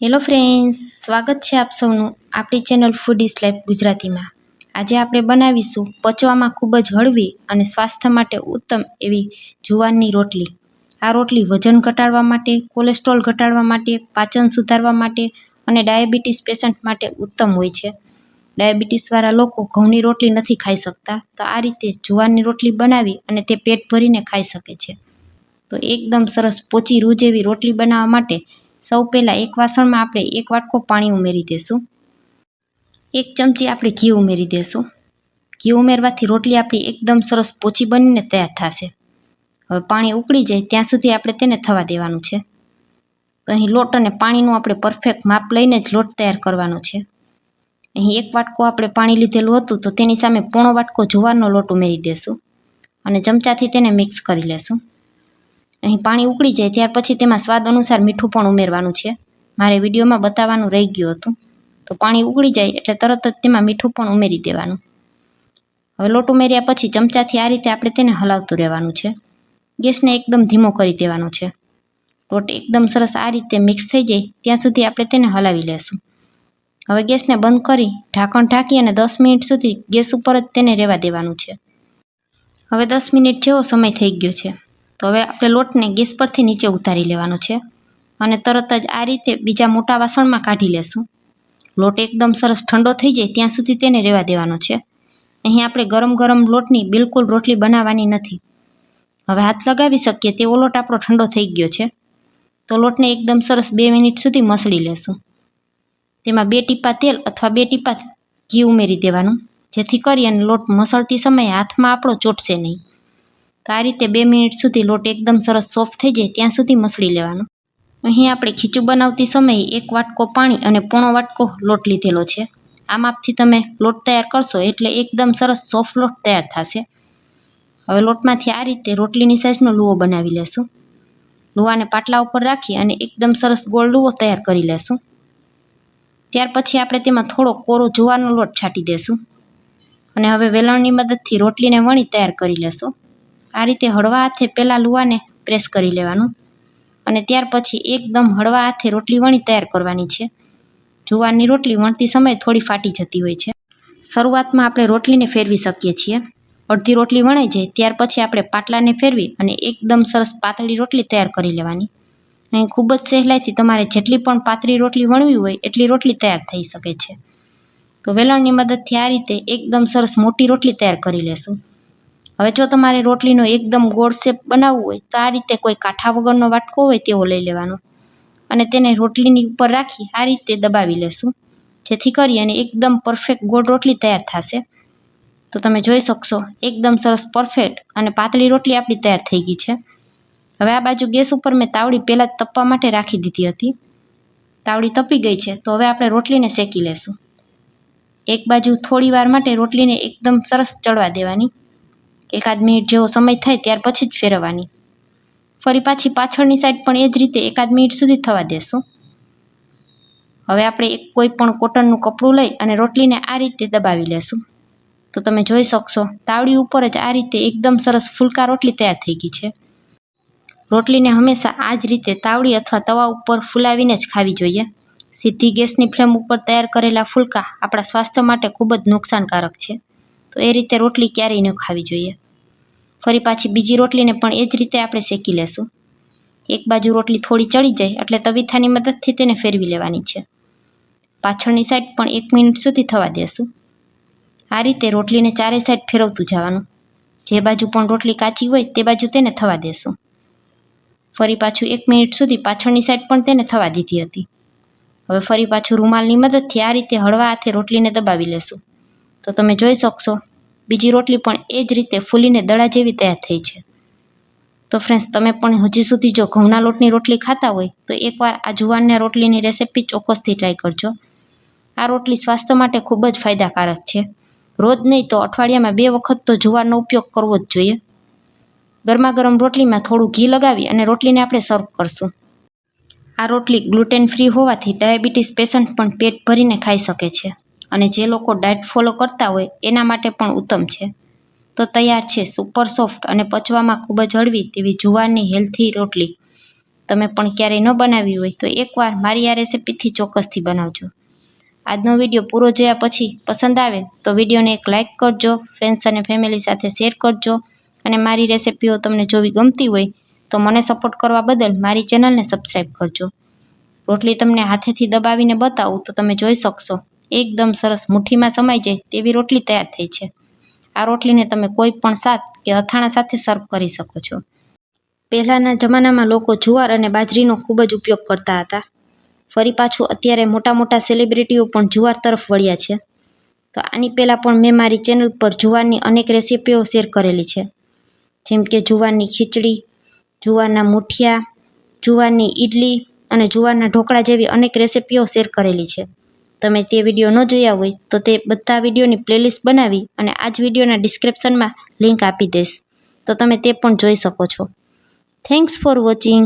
Hello friends, સ્વાગત છે આપ સૌનું આપણી ચેનલ ફૂડ ઇઝ લાઈફ ગુજરાતીમાં. આજે આપણે બનાવીશું પચવામાં ખૂબ જ હળવી અને સ્વાસ્થ્ય માટે ઉત્તમ એવી જુવારની રોટલી. આ રોટલી વજન ઘટાડવા માટે, કોલેસ્ટ્રોલ ઘટાડવા માટે, પાચન સુધારવા માટે અને ડાયાબિટીસ પેશન્ટ માટે ઉત્તમ હોય છે. ડાયાબિટીસવાળા લોકો ઘઉંની રોટલી નથી ખાઈ શકતા, તો આ રીતે જુવારની રોટલી બનાવી અને તે પેટ ભરીને ખાઈ શકે છે. તો એકદમ સરસ પોચી રૂ જેવી રોટલી બનાવવા માટે સૌ પહેલાં એક વાસણમાં આપણે એક વાટકો પાણી ઉમેરી દઈશું એક ચમચી આપણે ઘી ઉમેરી દઈશું ઘી ઉમેરવાથી રોટલી આપણી એકદમ સરસ પોચી બનીને તૈયાર થશે. હવે પાણી ઉકળી જાય ત્યાં સુધી આપણે તેને થવા દેવાનું છે. અહીં લોટ અને પાણીનું આપણે પરફેક્ટ માપ લઈને જ લોટ તૈયાર કરવાનો છે. અહીં એક વાટકો આપણે પાણી લીધેલું હતું તો તેની સામે પોણો વાટકો જુવારનો લોટ ઉમેરી દેશું અને ચમચાથી તેને મિક્સ કરી લેશું. અહીં પાણી ઉકળી જાય ત્યાર પછી તેમાં સ્વાદ અનુસાર મીઠું પણ ઉમેરવાનું છે. મારે વિડીયોમાં બતાવવાનું રહી ગયું હતું. તો પાણી ઉકળી જાય એટલે તરત જ તેમાં મીઠું પણ ઉમેરી દેવાનું. હવે લોટ ઉમેર્યા પછી ચમચાથી આ રીતે આપણે તેને હલાવતું રહેવાનું છે. ગેસને એકદમ ધીમો કરી દેવાનો છે. લોટ એકદમ સરસ આ રીતે મિક્સ થઈ જાય ત્યાં સુધી આપણે તેને હલાવી લેશું. હવે ગેસને બંધ કરી ઢાંકણ ઢાંકી અને દસ મિનિટ સુધી ગેસ ઉપર જ તેને રહેવા દેવાનું છે. હવે દસ મિનિટ જેવો સમય થઈ ગયો છે. તો હવે આપણે લોટને ગેસ પરથી નીચે ઉતારી લેવાનો છે અને તરત જ આ રીતે બીજા મોટા વાસણમાં કાઢી લેશું. લોટ એકદમ સરસ ઠંડો થઈ જાય ત્યાં સુધી તેને રહેવા દેવાનો છે. અહીં આપણે ગરમ ગરમ લોટની બિલકુલ રોટલી બનાવવાની નથી. હવે હાથ લગાવી શકીએ તેવો લોટ આપણો ઠંડો થઈ ગયો છે. તો લોટને એકદમ સરસ બે મિનિટ સુધી મસળી લેશું. તેમાં બે ટીપા તેલ અથવા બે ટીપા ઘી ઉમેરી દેવાનું, જેથી કરી અને લોટ મસળતી સમયે હાથમાં આપણો ચોટશે નહીં. તો આ રીતે બે મિનિટ સુધી લોટ એકદમ સરસ સોફ્ટ થઈ જાય ત્યાં સુધી મસળી લેવાનું. અહીં આપણે ખીચું બનાવતી સમયે એક વાટકો પાણી અને પોણો વાટકો લોટ લીધેલો છે. આ માપથી તમે લોટ તૈયાર કરશો એટલે એકદમ સરસ સોફ્ટ લોટ તૈયાર થશે. હવે લોટમાંથી આ રીતે રોટલીની સાઇઝનો લુવો બનાવી લેશું. લુવાને પાટલા ઉપર રાખી અને એકદમ સરસ ગોળ લુવો તૈયાર કરી લેશું. ત્યાર પછી આપણે તેમાં થોડો કોરો જુવારનો લોટ છાંટી દેશું. અને હવે વેલણની મદદથી રોટલીને વણી તૈયાર કરી લેશું. આ રીતે હળવા હાથે પહેલાં લુવાને પ્રેસ કરી લેવાનું. અને ત્યાર પછી એકદમ હળવા હાથે રોટલી વણી તૈયાર કરવાની છે. જુવારની રોટલી વણતી સમયે થોડી ફાટી જતી હોય છે. શરૂઆતમાં આપણે રોટલીને ફેરવી શકીએ છીએ. અડધી રોટલી વણાઈ જાય, ત્યાર પછી આપણે પાટલાને ફેરવી અને એકદમ સરસ પાતળી રોટલી તૈયાર કરી લેવાની. અહીં ખૂબ જ સહેલાઈથી તમારે જેટલી પણ પાતળી રોટલી વણવી હોય, એટલી રોટલી તૈયાર થઈ શકે છે. તો વેલણની મદદથી આ રીતે એકદમ સરસ મોટી રોટલી તૈયાર કરી લેશું. હવે જો તમારે રોટલીનો એકદમ ગોળ શેપ બનાવવું હોય, તો આ રીતે કોઈ કાંઠા વગરનો વાટકો હોય તેવો લઈ લેવાનો. અને તેને રોટલીની ઉપર રાખી આ રીતે દબાવી લેશું. જેથી કરી અને એકદમ પરફેક્ટ ગોળ રોટલી તૈયાર થશે. તો તમે જોઈ શકશો, એકદમ સરસ પરફેક્ટ અને પાતળી રોટલી આપણી તૈયાર થઈ ગઈ છે. હવે આ બાજુ ગેસ ઉપર મેં તાવડી પહેલાં જ તપવા માટે રાખી દીધી હતી. તાવડી તપી ગઈ છે, તો હવે આપણે રોટલીને શેકી લેશું. એક બાજુ થોડી વાર માટે રોટલીને એકદમ સરસ ચડવા દેવાની. એકાદ મિનિટ જેવો સમય થાય ત્યાર પછી જ ફેરવવાની. ફરી પાછી પાછળની સાઈડ પણ એ જ રીતે એકાદ મિનિટ સુધી થવા દેશું. હવે આપણે એક કોઈ પણ કોટનનું કપડું લઈ અને રોટલીને આ રીતે દબાવી લેશું. તો તમે જોઈ શકશો, તાવડી ઉપર જ આ રીતે એકદમ સરસ ફૂલકા રોટલી તૈયાર થઈ ગઈ છે. રોટલીને હંમેશા આ જ રીતે તાવડી અથવા તવા ઉપર ફૂલાવીને જ ખાવી જોઈએ. સીધી ગેસની ફ્લેમ ઉપર તૈયાર કરેલા ફૂલકા આપણા સ્વાસ્થ્ય માટે ખૂબ જ નુકસાનકારક છે. તો એ રીતે રોટલી ક્યારેય ન ખાવી જોઈએ. ફરી પાછી બીજી રોટલીને પણ એ જ રીતે આપણે શેકી લેશું. એક બાજુ રોટલી થોડી ચડી જાય એટલે તવીથાની મદદથી તેને ફેરવી લેવાની છે. પાછળની સાઈડ પણ એક મિનિટ સુધી થવા દેશું. આ રીતે રોટલીને ચારે સાઈડ ફેરવતું જવાનું. જે બાજુ પણ રોટલી કાચી હોય તે બાજુ તેને થવા દેશું. ફરી પાછું એક મિનિટ સુધી પાછળની સાઈડ પણ તેને થવા દીધી હતી. હવે ફરી પાછું રૂમાલની મદદથી આ રીતે હળવા હાથે રોટલીને દબાવી લેશું. તો તમે જોઈ શકશો, બીજી રોટલી પણ એ જ રીતે ફૂલીને દડા જેવી તૈયાર થઈ છે. તો ફ્રેન્ડ્સ તમે પણ હજી સુધી જો ઘઉંના લોટની રોટલી ખાતા હોય, તો એકવાર આ જુવારના રોટલીની રેસિપી ચોક્કસથી ટ્રાય કરજો. આ રોટલી સ્વાસ્થ્ય માટે ખૂબ જ ફાયદાકારક છે. રોજ નહીં તો અઠવાડિયામાં બે વખત તો જુવારનો ઉપયોગ કરવો જ જોઈએ. ગરમા ગરમ રોટલીમાં થોડું ઘી લગાવી અને રોટલીને આપણે સર્વ કરશું. આ રોટલી ગ્લુટેન ફ્રી હોવાથી ડાયાબિટીસ પેશન્ટ પણ પેટ ભરીને ખાઈ શકે છે. અને જે લોકો ડાયટ ફોલો કરતા હોય, એના માટે પણ ઉત્તમ છે. તો તૈયાર છે સુપર સોફ્ટ અને પચવામાં ખૂબ જ હળવી તેવી જુવારની હેલ્થી રોટલી. તમે પણ ક્યારેય ન બનાવી હોય તો એકવાર મારી આ રેસિપીથી ચોક્કસથી બનાવજો. આજનો વીડિયો પૂરો જોયા પછી પસંદ આવે તો વિડીયોને એક લાઇક કરજો ફ્રેન્ડ્સ અને ફેમિલી સાથે શેર કરજો અને મારી રેસિપીઓ તમને જોવી ગમતી હોય તો મને સપોર્ટ કરવા બદલ મારી ચેનલને સબસ્ક્રાઈબ કરજો. રોટલી તમને હાથેથી દબાવીને બતાવું તો તમે જોઈ શકશો. એકદમ સરસ મુઠ્ઠીમાં સમાઈ જાય તેવી રોટલી તૈયાર થઈ છે. આ રોટલીને તમે કોઈ પણ શાક કે અથાણા સાથે સર્વ કરી શકો છો. પહેલાંના જમાનામાં લોકો જુવાર અને બાજરીનો ખૂબ જ ઉપયોગ કરતા હતા. ફરી પાછું અત્યારે મોટા મોટા સેલિબ્રિટીઓ પણ જુવાર તરફ વળ્યા છે. તો આની પહેલાં પણ મેં મારી ચેનલ પર જુવારની અનેક રેસીપીઓ શેર કરેલી છે. જેમ કે જુવારની ખીચડી, જુવારના મુઠિયા, જુવારની ઈડલી અને જુવારના ઢોકળા જેવી અનેક રેસીપીઓ શેર કરેલી છે. તમે તે વીડિયો ન જોયા હોય તો તે બધા વિડીયોની પ્લેલિસ્ટ બનાવી અને આ જ વિડીયોના ડિસ્ક્રિપ્શનમાં લિંક આપી દઈશ. તો તમે તે પણ જોઈ શકો છો. Thanks for watching